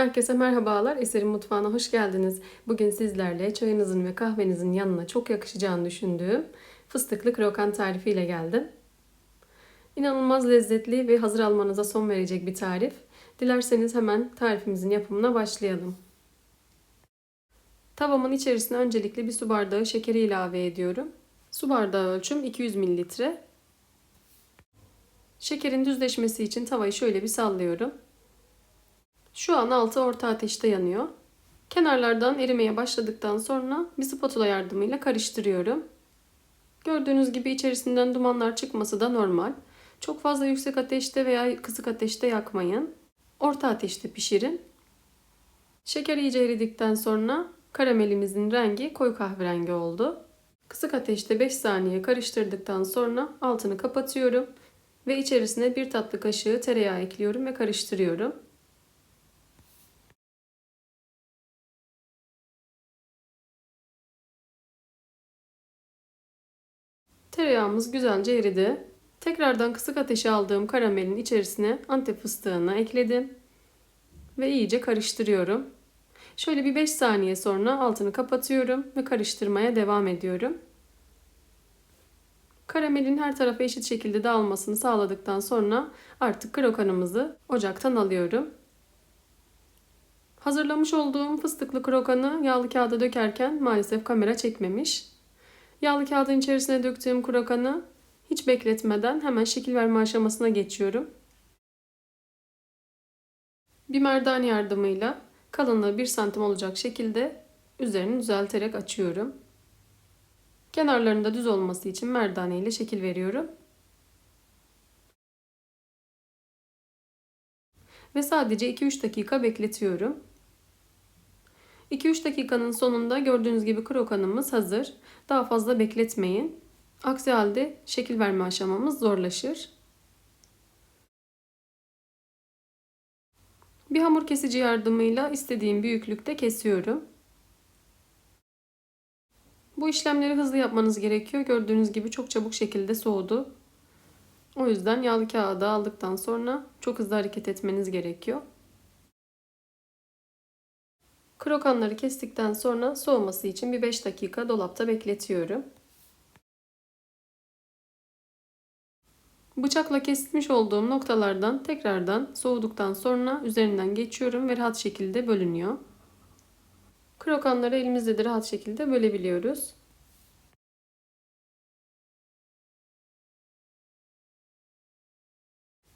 Herkese merhabalar. Eserin Mutfağı'na hoş geldiniz. Bugün sizlerle çayınızın ve kahvenizin yanına çok yakışacağını düşündüğüm fıstıklı krokan tarifiyle geldim. İnanılmaz lezzetli ve hazır almanıza son verecek bir tarif. Dilerseniz hemen tarifimizin yapımına başlayalım. Tavamın içerisine öncelikle bir su bardağı şekeri ilave ediyorum. Su bardağı ölçüm 200 mililitre. Şekerin düzleşmesi için tavayı şöyle bir sallıyorum. Şu an altı orta ateşte yanıyor. Kenarlardan erimeye başladıktan sonra bir spatula yardımıyla karıştırıyorum. Gördüğünüz gibi içerisinden dumanlar çıkması da normal. Çok fazla yüksek ateşte veya kısık ateşte yakmayın. Orta ateşte pişirin. Şeker iyice eridikten sonra karamelimizin rengi koyu kahverengi oldu. Kısık ateşte 5 saniye karıştırdıktan sonra altını kapatıyorum ve içerisine bir tatlı kaşığı tereyağı ekliyorum ve karıştırıyorum. Tereyağımız güzelce eridi. Tekrardan kısık ateşe aldığım karamelin içerisine antep fıstığını ekledim. Ve iyice karıştırıyorum. Şöyle bir 5 saniye sonra altını kapatıyorum ve karıştırmaya devam ediyorum. Karamelin her tarafa eşit şekilde dağılmasını sağladıktan sonra artık krokanımızı ocaktan alıyorum. Hazırlamış olduğum fıstıklı krokanı yağlı kağıda dökerken maalesef kamera çekmemiş. Yağlı kağıdın içerisine döktüğüm krokanı hiç bekletmeden hemen şekil verme aşamasına geçiyorum. Bir merdane yardımıyla kalınlığı 1 santim olacak şekilde üzerini düzelterek açıyorum. Kenarlarında düz olması için merdane ile şekil veriyorum. Ve sadece 2-3 dakika bekletiyorum. 2-3 dakikanın sonunda gördüğünüz gibi krokanımız hazır. Daha fazla bekletmeyin. Aksi halde şekil verme aşamamız zorlaşır. Bir hamur kesici yardımıyla istediğim büyüklükte kesiyorum. Bu işlemleri hızlı yapmanız gerekiyor. Gördüğünüz gibi çok çabuk şekilde soğudu. O yüzden yağlı kağıdı aldıktan sonra çok hızlı hareket etmeniz gerekiyor. Krokanları kestikten sonra soğuması için bir 5 dakika dolapta bekletiyorum. Bıçakla kesmiş olduğum noktalardan tekrardan soğuduktan sonra üzerinden geçiyorum ve rahat şekilde bölünüyor. Krokanları elimizde de rahat şekilde bölebiliyoruz.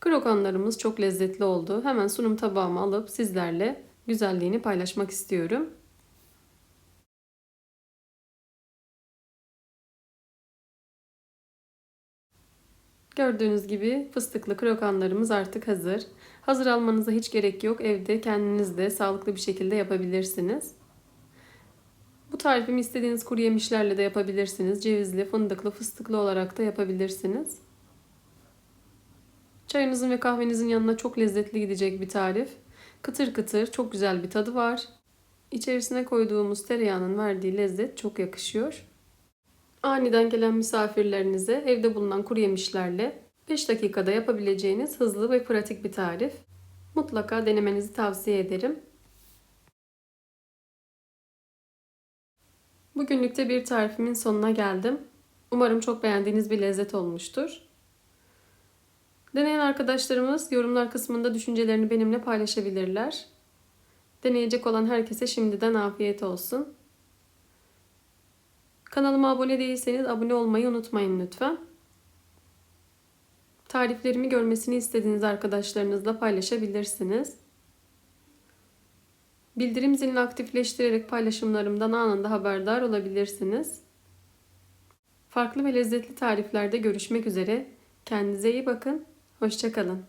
Krokanlarımız çok lezzetli oldu. Hemen sunum tabağıma alıp sizlerle güzelliğini paylaşmak istiyorum. Gördüğünüz gibi fıstıklı krokanlarımız artık hazır. Hazır almanıza hiç gerek yok. Evde kendiniz de sağlıklı bir şekilde yapabilirsiniz. Bu tarifimi istediğiniz kuru yemişlerle de yapabilirsiniz. Cevizli, fındıklı, fıstıklı olarak da yapabilirsiniz. Çayınızın ve kahvenizin yanına çok lezzetli gidecek bir tarif. Kıtır kıtır çok güzel bir tadı var. İçerisine koyduğumuz tereyağının verdiği lezzet çok yakışıyor. Aniden gelen misafirlerinize evde bulunan kuru yemişlerle 5 dakikada yapabileceğiniz hızlı ve pratik bir tarif. Mutlaka denemenizi tavsiye ederim. Bugünlükte bir tarifimin sonuna geldim. Umarım çok beğendiğiniz bir lezzet olmuştur. Deneyen arkadaşlarımız yorumlar kısmında düşüncelerini benimle paylaşabilirler. Deneyecek olan herkese şimdiden afiyet olsun. Kanalıma abone değilseniz abone olmayı unutmayın lütfen. Tariflerimi görmesini istediğiniz arkadaşlarınızla paylaşabilirsiniz. Bildirim zilini aktifleştirerek paylaşımlarımdan anında haberdar olabilirsiniz. Farklı ve lezzetli tariflerde görüşmek üzere. Kendinize iyi bakın. Hoşçakalın.